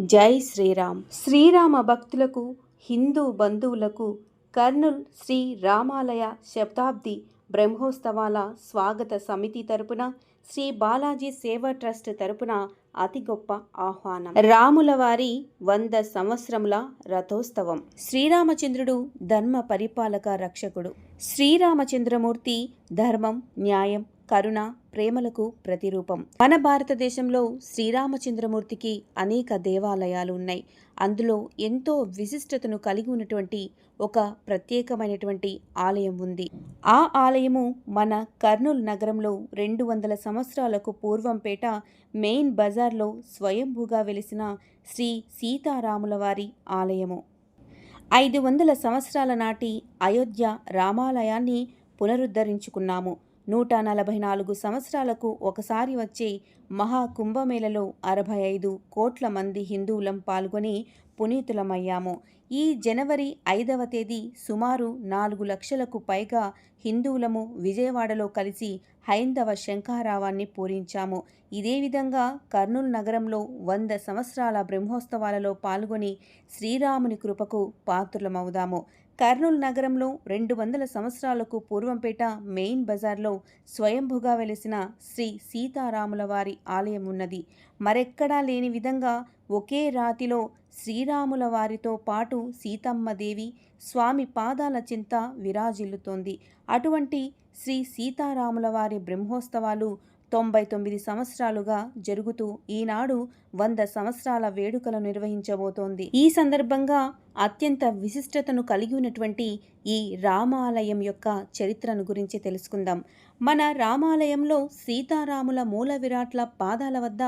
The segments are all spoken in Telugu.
జై శ్రీరామ్. శ్రీరామ భక్తులకు హిందూ బంధువులకు కర్నూల్ శ్రీ రామాలయ శతాబ్ది బ్రహ్మోత్సవాల స్వాగత సమితి తరపున శ్రీ బాలాజీ సేవా ట్రస్ట్ తరపున అతి గొప్ప ఆహ్వానం. రాముల వారి వంద సంవత్సరముల రథోత్సవం. శ్రీరామచంద్రుడు ధర్మ పరిపాలక రక్షకుడు. శ్రీరామచంద్రమూర్తి ధర్మం న్యాయం కరుణ ప్రేమలకు ప్రతిరూపం. మన భారతదేశంలో శ్రీరామచంద్రమూర్తికి అనేక దేవాలయాలు ఉన్నాయి అందులో ఎంతో విశిష్టతను కలిగి ఉన్నటువంటి ఒక ప్రత్యేకమైనటువంటి ఆలయం ఉంది. ఆ ఆలయము మన కర్నూలు నగరంలో రెండు వందల సంవత్సరాలకు పూర్వంపేట మెయిన్ బజార్లో స్వయంభూగా వెలిసిన శ్రీ సీతారాముల వారి ఆలయము. ఐదు వందల సంవత్సరాల నాటి అయోధ్య రామాలయాన్ని పునరుద్ధరించుకున్నాము. నూట నలభై నాలుగు సంవత్సరాలకు ఒకసారి వచ్చే మహాకుంభమేళలో అరవై ఐదు కోట్ల మంది హిందువులం పాల్గొని పునీతులమయ్యాము. ఈ జనవరి ఐదవ తేదీ సుమారు నాలుగు లక్షలకు పైగా హిందువులము విజయవాడలో కలిసి హైందవ శంఖారావాన్ని పూరించాము. ఇదే విధంగా కర్నూలు నగరంలో వంద సంవత్సరాల బ్రహ్మోత్సవాలలో పాల్గొని శ్రీరాముని కృపకు పాత్రులమవుదాము. కర్నూలు నగరంలో రెండు వందల సంవత్సరాలకు పూర్వంపేట మెయిన్ బజార్లో స్వయంభుగా వెలిసిన శ్రీ సీతారాముల వారి ఆలయం ఉన్నది. మరెక్కడా లేని విధంగా ఒకే రాతిలో శ్రీరాముల వారితో పాటు సీతమ్మదేవి స్వామి పాదాల చింత విరాజిల్లుతోంది. అటువంటి శ్రీ సీతారాముల వారి బ్రహ్మోత్సవాలు తొంభై తొమ్మిది సంవత్సరాలుగా జరుగుతూ ఈనాడు వంద సంవత్సరాల వేడుకలు నిర్వహించబోతోంది. ఈ సందర్భంగా అత్యంత విశిష్టతను కలిగి ఉన్నటువంటి ఈ రామాలయం యొక్క చరిత్రను గురించి తెలుసుకుందాం. మన రామాలయంలో సీతారాముల మూల విరాట్ల పాదాల వద్ద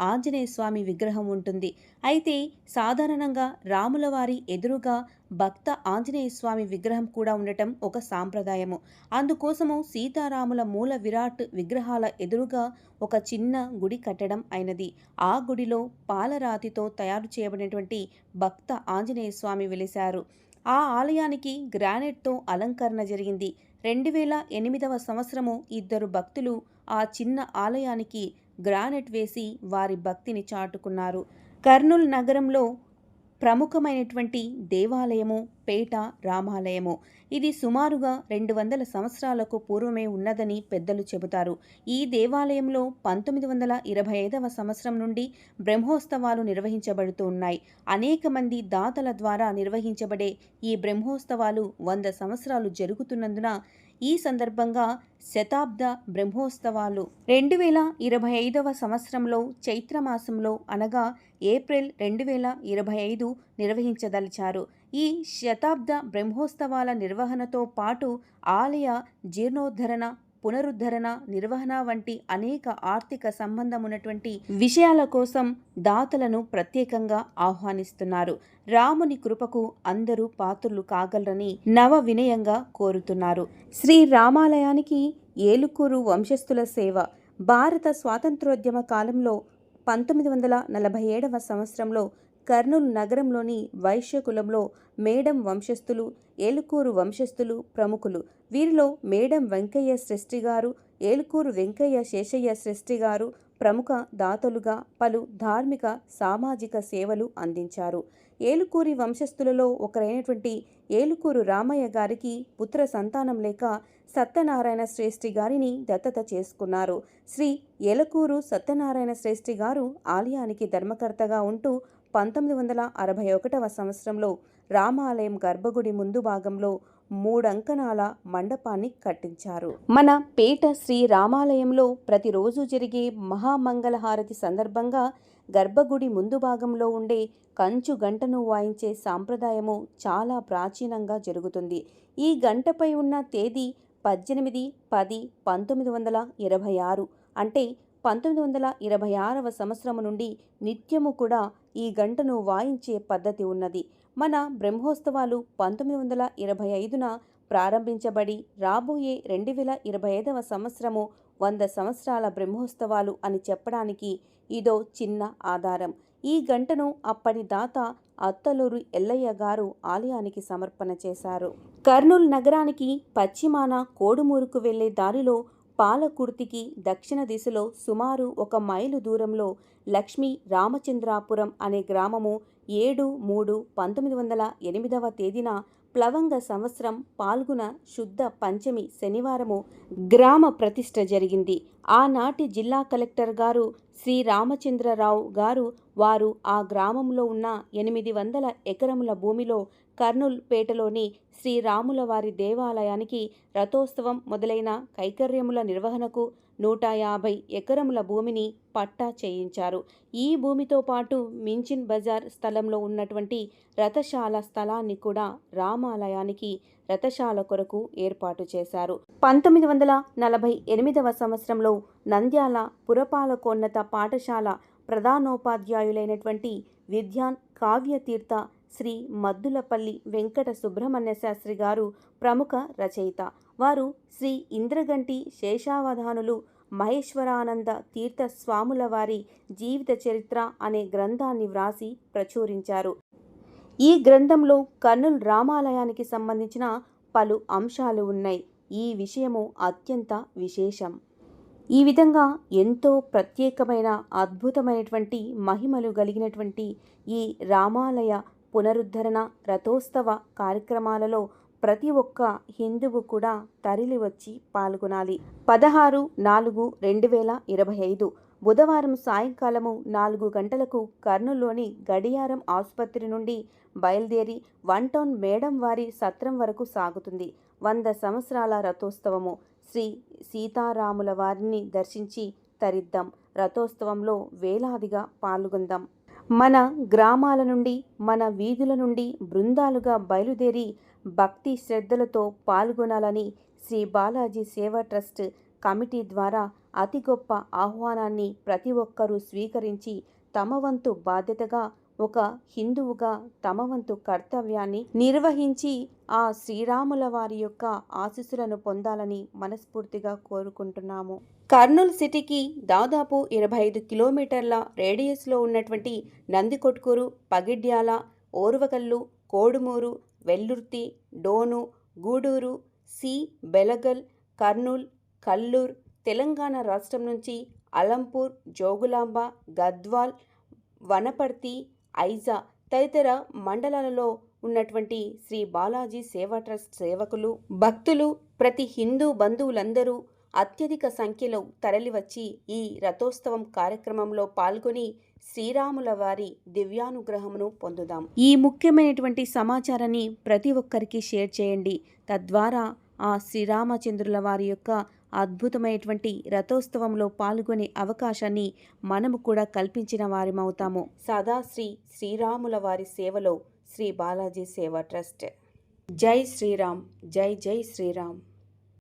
ఆంజనేయ స్వామి విగ్రహం ఉంటుంది. అయితే సాధారణంగా రాముల వారి ఎదురుగా భక్త ఆంజనేయ స్వామి విగ్రహం కూడా ఉండటం ఒక సాంప్రదాయము. అందుకోసము సీతారాముల మూల విరాట్ విగ్రహాల ఎదురుగా ఒక చిన్న గుడి కట్టడం అయినది. ఆ గుడి గుడిలో పాలరాతితో తయారు చేయబడినటువంటి భక్త ఆంజనేయ స్వామి వెలిశారు. ఆ ఆలయానికి గ్రానైట్తో అలంకరణ జరిగింది. రెండు వేల ఎనిమిదవ సంవత్సరము ఇద్దరు భక్తులు ఆ చిన్న ఆలయానికి గ్రానైట్ వేసి వారి భక్తిని చాటుకున్నారు. కర్నూలు నగరంలో ప్రముఖమైనటువంటి దేవాలయము పేట రామాలయము. ఇది సుమారుగా రెండు వందల సంవత్సరాలకు పూర్వమే ఉన్నదని పెద్దలు చెబుతారు. ఈ దేవాలయంలో పంతొమ్మిది వందల ఇరవై ఐదవ సంవత్సరం నుండి బ్రహ్మోత్సవాలు నిర్వహించబడుతూ ఉన్నాయి. అనేక మంది దాతల ద్వారా నిర్వహించబడే ఈ బ్రహ్మోత్సవాలు వంద సంవత్సరాలు జరుగుతున్నందున ఈ సందర్భంగా శతాబ్ద బ్రహ్మోత్సవాలు. రెండు వేల ఇరవై ఐదవ సంవత్సరంలో చైత్రమాసంలో అనగా ఏప్రిల్ రెండు వేల ఇరవై ఐదు నిర్వహించదలిచారు. ఈ శతాబ్ద బ్రహ్మోత్సవాల నిర్వహణతో పాటు ఆలయ జీర్ణోద్ధరణ పునరుద్ధరణ నిర్వహణ వంటి అనేక ఆర్థిక సంబంధం ఉన్నటువంటి విషయాల కోసం దాతలను ప్రత్యేకంగా ఆహ్వానిస్తున్నారు. రాముని కృపకు అందరూ పాత్రులు కాగలరని నవ వినయంగా కోరుతున్నారు. శ్రీ రామాలయానికి ఏలుకూరు వంశస్థుల సేవ. భారత స్వాతంత్రోద్యమ కాలంలో పంతొమ్మిది వందల నలభై ఏడవ సంవత్సరంలో కర్నూలు నగరంలోని వైశ్య కులంలో మేడం వంశస్థులు ఏలుకూరు వంశస్థులు ప్రముఖులు. వీరిలో మేడం వెంకయ్య శ్రేష్ఠి గారు ఏలుకూరు వెంకయ్య శేషయ్య శ్రేష్ఠి గారు ప్రముఖ దాతలుగా పలు ధార్మిక సామాజిక సేవలు అందించారు. ఏలుకూరి వంశస్థులలో ఒకరైనటువంటి ఏలుకూరు రామయ్య గారికి పుత్ర సంతానం లేక సత్యనారాయణ శ్రేష్ఠి గారిని దత్తత చేసుకున్నారు. శ్రీ ఏలకూరు సత్యనారాయణ శ్రేష్ఠి గారు ఆలయానికి ధర్మకర్తగా ఉంటూ పంతొమ్మిది వందల అరవై ఒకటవ సంవత్సరంలో రామాలయం గర్భగుడి ముందు భాగంలో మూడంకణాల మండపాన్ని కట్టించారు. మన పేట శ్రీ రామాలయంలో ప్రతిరోజు జరిగే మహామంగళహారతి సందర్భంగా గర్భగుడి ముందు భాగంలో ఉండే కంచు గంటను వాయించే సాంప్రదాయము చాలా ప్రాచీనంగా జరుగుతుంది. ఈ గంటపై ఉన్న తేదీ పద్దెనిమిది పది పంతొమ్మిది వందల ఇరవై ఆరు అంటే పంతొమ్మిది వందల ఇరవై ఆరవ సంవత్సరము నుండి నిత్యము కూడా ఈ గంటను వాయించే పద్ధతి ఉన్నది. మన బ్రహ్మోత్సవాలు పంతొమ్మిది వందల ఇరవై ఐదున ప్రారంభించబడి రాబోయే రెండు వేల ఇరవై ఐదవ సంవత్సరము వంద సంవత్సరాల బ్రహ్మోత్సవాలు అని చెప్పడానికి ఇదో చిన్న ఆధారం. ఈ గంటను అప్పటి దాత అత్తలూరు ఎల్లయ్య గారు ఆలయానికి సమర్పణ చేశారు. కర్నూలు నగరానికి పశ్చిమాన కోడుమూరుకు వెళ్ళే దారిలో పాలకుర్తికి దక్షిణ దిశలో సుమారు ఒక మైలు దూరంలో లక్ష్మీ రామచంద్రాపురం అనే గ్రామము ఏడు మూడు పంతొమ్మిది వందల ఎనిమిదవ తేదీన ప్లవంగ సంవత్సరం పాల్గొన శుద్ధ పంచమి శనివారము గ్రామ ప్రతిష్ట జరిగింది. ఆనాటి జిల్లా కలెక్టర్ గారు శ్రీ రామచంద్రరావు గారు వారు ఆ గ్రామంలో ఉన్న ఎనిమిది వందల ఎకరముల భూమిలో కర్నూల్ పేటలోని శ్రీరాములవారి దేవాలయానికి రథోత్సవం మొదలైన కైకర్యముల నిర్వహణకు నూట యాభై ఎకరముల భూమిని పట్టా చేయించారు. ఈ భూమితో పాటు మించిన్ బజార్ స్థలంలో ఉన్నటువంటి రథశాల స్థలాన్ని కూడా రామాలయానికి రథశాల కొరకు ఏర్పాటు చేశారు. పంతొమ్మిది వందల నలభై ఎనిమిదవ సంవత్సరంలో నంద్యాల పురపాలకోన్నత పాఠశాల ప్రధానోపాధ్యాయులైనటువంటి విద్యాన్ కావ్యతీర్థ శ్రీ మద్దులపల్లి వెంకట సుబ్రహ్మణ్య శాస్త్రి గారు ప్రముఖ రచయిత. వారు శ్రీ ఇంద్రగంటి శేషావధానులు మహేశ్వరానంద తీర్థ స్వాముల వారి జీవిత చరిత్ర అనే గ్రంథాన్ని వ్రాసి ప్రచురించారు. ఈ గ్రంథంలో కర్నూలు రామాలయానికి సంబంధించిన పలు అంశాలు ఉన్నాయి. ఈ విషయము అత్యంత విశేషం. ఈ విధంగా ఎంతో ప్రత్యేకమైన అద్భుతమైనటువంటి మహిమలు కలిగినటువంటి ఈ రామాలయ పునరుద్ధరణ రథోత్సవ కార్యక్రమాలలో ప్రతి ఒక్క హిందువు కూడా తరలి వచ్చి పాల్గొనాలి. పదహారు నాలుగు రెండు వేల ఇరవై ఐదు బుధవారం సాయంకాలము నాలుగు గంటలకు కర్నూలులోని గడియారం ఆసుపత్రి నుండి బయలుదేరి వన్ టౌన్ మేడం వారి సత్రం వరకు సాగుతుంది. వంద సంవత్సరాల రథోత్సవము. శ్రీ సీతారాముల వారిని దర్శించి తరిద్దాం. రథోత్సవంలో వేలాదిగా పాల్గొందాం. మన గ్రామాల నుండి మన వీధుల నుండి బృందాలుగా బయలుదేరి భక్తి శ్రద్ధలతో పాల్గొనాలని శ్రీ బాలాజీ సేవా ట్రస్ట్ కమిటీ ద్వారా అతి గొప్ప ఆహ్వానాన్ని ప్రతి ఒక్కరూ స్వీకరించి తమ వంతు బాధ్యతగా ఒక హిందువుగా తమ వంతు కర్తవ్యాన్ని నిర్వహించి ఆ శ్రీరాముల వారి యొక్క ఆశీస్సులను పొందాలని మనస్ఫూర్తిగా కోరుకుంటున్నాము. కర్నూలు సిటీకి దాదాపు ఇరవై ఐదు కిలోమీటర్ల రేడియస్లో ఉన్నటువంటి నందికొట్కూరు పగిడ్యాల ఓర్వకల్లు కోడుమూరు వెల్లుర్తి డోను గూడూరు సి బెలగల్ కర్నూల్ కల్లూర్ తెలంగాణ రాష్ట్రం నుంచి అలంపూర్ జోగులాంబ గద్వాల్ వనపర్తి ఐజా తదితర మండలాలలో ఉన్నటువంటి శ్రీ బాలాజీ సేవా ట్రస్ట్ సేవకులు భక్తులు ప్రతి హిందూ బంధువులందరూ అత్యధిక సంఖ్యలో తరలివచ్చి ఈ రథోత్సవం కార్యక్రమంలో పాల్గొని శ్రీరాముల వారి దివ్యానుగ్రహమును పొందుదాం. ఈ ముఖ్యమైనటువంటి సమాచారాన్ని ప్రతి ఒక్కరికి షేర్ చేయండి. తద్వారా ఆ శ్రీరామచంద్రుల వారి యొక్క అద్భుతమైనటువంటి రథోత్సవంలో పాల్గొనే అవకాశాన్ని మనము కూడా కల్పించిన వారిమవుతాము. సదా శ్రీ శ్రీరాముల వారి సేవలో శ్రీ బాలాజీ సేవా ట్రస్ట్. జై శ్రీరామ్ జై జై శ్రీరామ్.